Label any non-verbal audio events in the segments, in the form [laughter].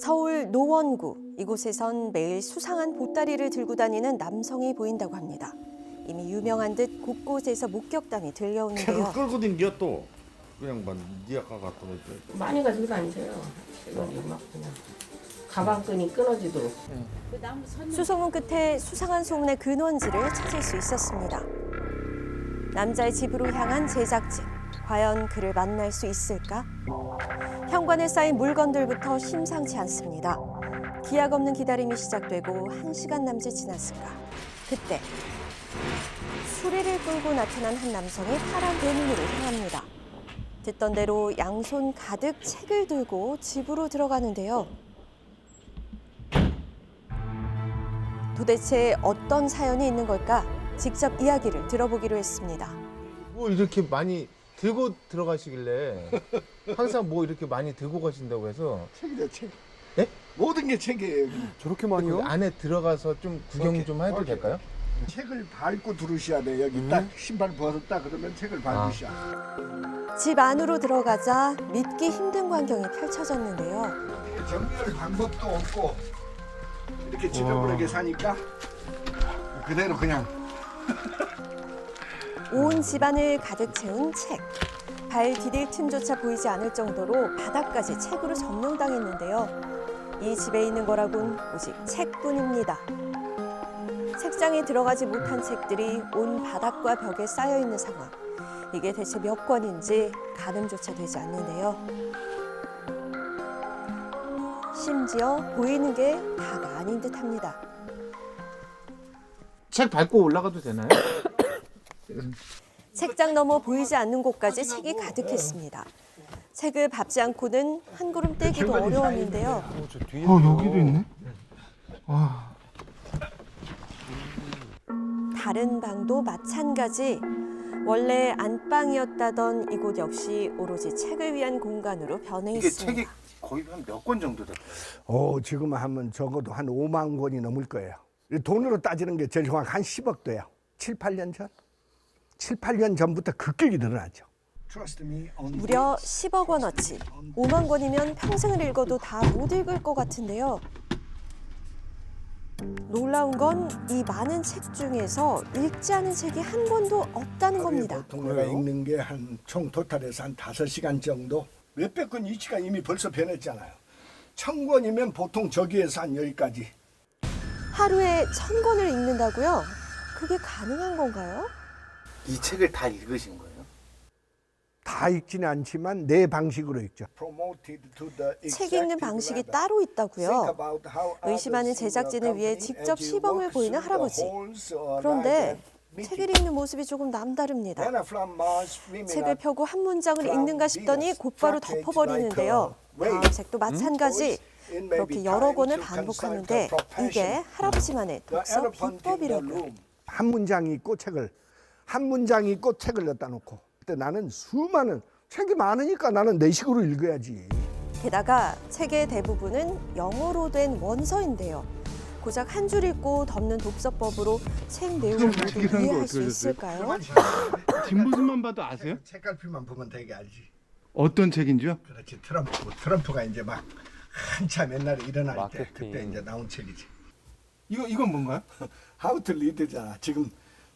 서울 노원구 이곳에선 매일 수상한 보따리를 들고 다니는 남성이 보인다고 합니다. 이미 유명한 듯 곳곳에서 목격담이 들려오는데요. 끌고 댕겨 또. 그 양반 니 아까 갔던 거 있죠. 많이 가지고 다니세요. 이거 막 그냥 가방끈이 끊어지도록. 수소문 끝에 수상한 소문의 근원지를 찾을 수 있었습니다. 남자의 집으로 향한 제작진. 과연 그를 만날 수 있을까? 현관에 쌓인 물건들부터 심상치 않습니다. 기약 없는 기다림이 시작되고 한 시간 남짓 지났을까? 그때 수리를 끌고 나타난 한 남성이 파란 대문으로 향합니다. 듣던 대로 양손 가득 책을 들고 집으로 들어가는데요. 도대체 어떤 사연이 있는 걸까? 직접 이야기를 들어보기로 했습니다. 뭐 이렇게 많이 들고 들어가시길래 항상 뭐 이렇게 많이 들고 가신다고 해서 책이죠 책. 예? 모든 게 책이에요. 여기. 저렇게 그 많이요? 안에 들어가서 좀 구경 오케이, 좀 해도 오케이. 될까요? 책을 밟고 들으셔야 돼. 여기 딱 신발 벗었다 그러면 책을 밟으셔. 집 안으로 들어가자 믿기 힘든 광경이 펼쳐졌는데요. 정리할 방법도 없고 이렇게 지저분하게 사니까 그대로 그냥 온 집안을 가득 채운 책. 발 디딜 틈조차 보이지 않을 정도로 바닥까지 책으로 점령당했는데요. 이 집에 있는 거라곤 오직 책뿐입니다. 책장에 들어가지 못한 책들이 온 바닥과 벽에 쌓여 있는 상황. 이게 대체 몇 권인지 가늠조차 되지 않는데요. 심지어 보이는 게 다가 아닌 듯합니다. 책 밟고 올라가도 되나요? 책장 너머 보이지 않는 곳까지 책이 가득했습니다. 책을 밟지 않고는 한 걸음 떼기도 어려웠는데요. 어, 어 여기도 있네. 와 다른 방도 마찬가지. 원래 안방이었다던 이곳 역시 오로지 책을 위한 공간으로 변해 이게 있습니다. 책이 거의 한 몇 권 정도 될까요? 어 지금 하면 적어도 한 5만 권이 넘을 거예요. 이 돈으로 따지는 게 제일 정확 한 10억 돼요. 7, 8년 전? 7, 8년 전부터 급격히 늘어나죠. 무려 10억 원어치. 5만 권이면 평생을 읽어도 다 못 읽을 것 같은데요. 놀라운 건 이 많은 책 중에서 읽지 않은 책이 한 권도 없다는 겁니다. 보통 내가 읽는 게 한 총 토탈에서 한 5시간 정도? 몇백 권 이치가 이미 벌써 변했잖아요. 천 권이면 보통 저기에서 한 여기까지. 하루에 천 권을 읽는다고요? 그게 가능한 건가요? 이 책을 다 읽으신 거예요? 다 읽지는 않지만 내 방식으로 읽죠. 책 읽는 방식이 따로 있다고요. 의심하는 제작진을 위해 직접 시범을 보이는 할아버지. 그런데 책을 읽는 모습이 조금 남다릅니다. 책을 펴고 한 문장을 읽는가 싶더니 곧바로 덮어버리는데요. 다음 책도 마찬가지. 그렇게 여러 권을 반복하는데 이게 할아버지만의 독서 비법이라고요. 한 문장이 있고 책을 한 문장이 있고 책을 넣다 놓고 그때 나는 수많은 책이 많으니까 나는 내 식으로 읽어야지. 게다가 책의 대부분은 영어로 된 원서인데요. 고작 한 줄 읽고 덮는 독서법으로 책 내용을 모두 이해할 수 있을까요? 뒷모습만 봐도 아세요? 책갈피만 보면 되게 알지. 어떤 책인지요? 그렇지 트럼프 트럼프가 이제 막 한참 옛날에 일어날 때 마케팅. 그때 이제 나온 책이지. 이거 이건 뭔가요? [laughs] How to Lead잖아. 지금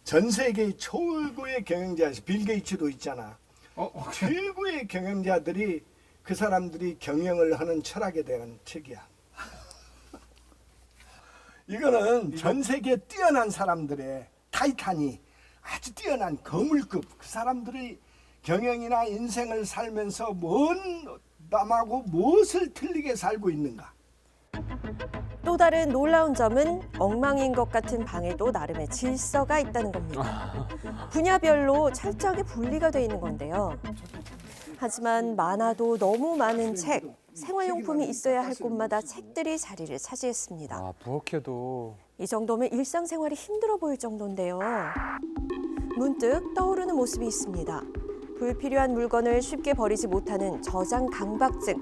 전 세계의 최고의 경영자 빌 게이츠도 있잖아. 어, 어, 최고의 경영자들이 그 사람들이 경영을 하는 철학에 대한 책이야. 이거는 전 세계 뛰어난 사람들의 타이탄이 아주 뛰어난 거물급 그 사람들의 경영이나 인생을 살면서 뭔 남하고 무엇을 틀리게 살고 있는가. 또 다른 놀라운 점은 엉망인 것 같은 방에도 나름의 질서가 있다는 겁니다. 분야별로 철저하게 분리가 돼 있는 건데요. 하지만 많아도 너무 많은 책, 생활용품이 있어야 할 곳마다 책들이 자리를 차지했습니다. 아, 부엌에도 이 정도면 일상생활이 힘들어 보일 정도인데요. 문득 떠오르는 모습이 있습니다. 불필요한 물건을 쉽게 버리지 못하는 저장 강박증.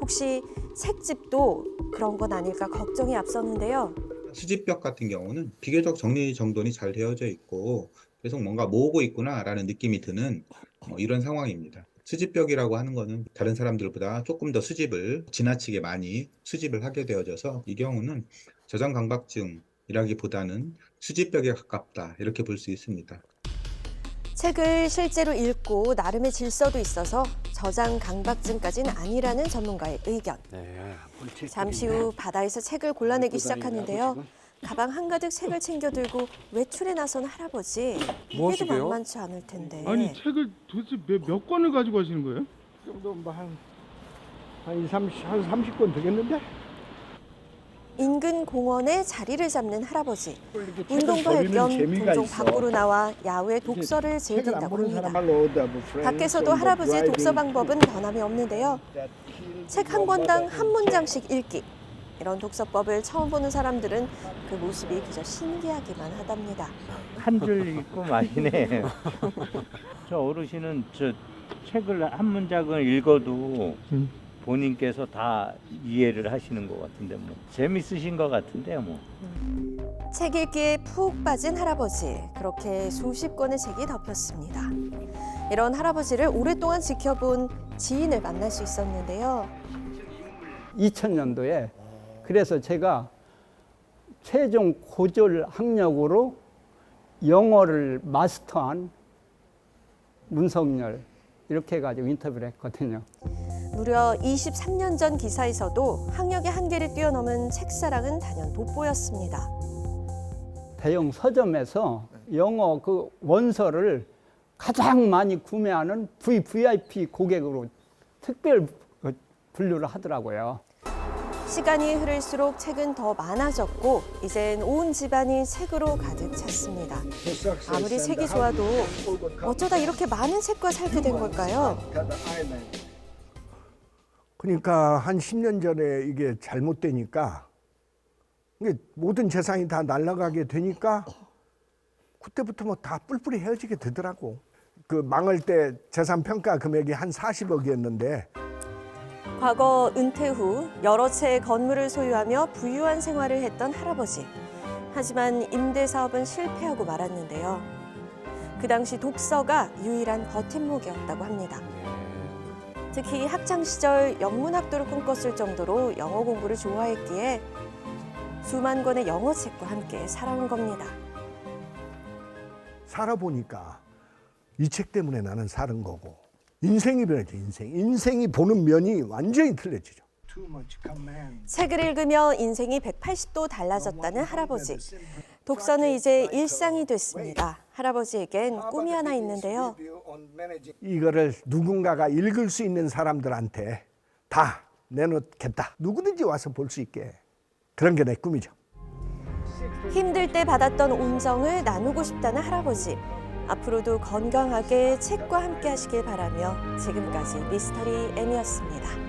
혹시 책집도 그런 건 아닐까 걱정이 앞섰는데요. 수집벽 같은 경우는 비교적 정리 정돈이 잘 되어져 있고 계속 뭔가 모으고 있구나라는 느낌이 드는 뭐 이런 상황입니다. 수집벽이라고 하는 거는 다른 사람들보다 조금 더 수집을 지나치게 많이 수집을 하게 되어져서 이 경우는 저장 강박증이라기보다는 수집벽에 가깝다 이렇게 볼 수 있습니다. 책을 실제로 읽고 나름의 질서도 있어서 저장 강박증까지는 아니라는 전문가의 의견. 잠시 후 바다에서 책을 골라내기 시작하는데요. 가방 한가득 책을 챙겨 들고 외출에 나선 할아버지. 이게도 무엇이게요? 만만치 않을 텐데. 아니 책을 도대체 몇, 몇 권을 가지고 가시는 거예요? 2, 30, 한 30권 되겠는데? 인근 공원에 자리를 잡는 할아버지. 운동도 할 겸 종종. 밖으로 나와 야외 독서를 즐긴다고 합니다. friends 밖에서도 할아버지의 독서 방법은 변함이 없는데요. 책 한 권당 한 문장씩 읽기. 이런 독서법을 처음 보는 사람들은 그 모습이 그저 신기하기만 하답니다. 한 줄 읽고 마시네. [laughs] 저 어르신은 저 책을 한 문장을 읽어도 본인께서 다 이해를 하시는 것 같은데 뭐 재밌으신 것 같은데요 뭐. 책 읽기에 푹 빠진 할아버지. 그렇게 수십 권의 책이 덮였습니다. 이런 할아버지를 오랫동안 지켜본 지인을 만날 수 있었는데요. 2000년도에 그래서 제가 최종 고졸 학력으로 영어를 마스터한 문성열 이렇게 해가지고 인터뷰를 했거든요. 무려 23년 전 기사에서도 학력의 한계를 뛰어넘은 책사랑은 단연 돋보였습니다. 대형 서점에서 영어 그 원서를 가장 많이 구매하는 VVIP 고객으로 특별 분류를 하더라고요. 시간이 흐를수록 책은 더 많아졌고 이젠 온 집안이 책으로 가득 찼습니다. 아무리 책이 좋아도 어쩌다 이렇게 많은 책과 살게 된 걸까요? 그러니까 한 10년 전에 이게 잘못되니까 이게 모든 재산이 다 날아가게 되니까 그때부터 뭐 다 뿔뿔이 헤어지게 되더라고. 그 망할 때 재산 평가 금액이 한 40억이었는데 과거 은퇴 후 여러 채의 건물을 소유하며 부유한 생활을 했던 할아버지. 하지만 임대 사업은 실패하고 말았는데요. 그 당시 독서가 유일한 버팀목이었다고 합니다. 특히 학창 시절 영문학도를 꿈꿨을 정도로 영어 공부를 좋아했기에 수만 권의 영어 책과 함께 살아온 겁니다. 살아보니까 이 책 때문에 나는 사는 거고 인생이 변하죠 인생 인생이 보는 면이 완전히 틀려지죠 책을 읽으며 인생이 180도 달라졌다는 할아버지. 독서는 이제 일상이 됐습니다. 할아버지에겐 꿈이 하나 있는데요. 이거를 누군가가 읽을 수 있는 사람들한테 다 내놓겠다 누구든지 와서 볼 수 있게 그런 게 내 꿈이죠 힘들 때 받았던 온정을 나누고 싶다는 할아버지. 앞으로도 건강하게 책과 함께 하시길 바라며 지금까지 미스터리 M이었습니다.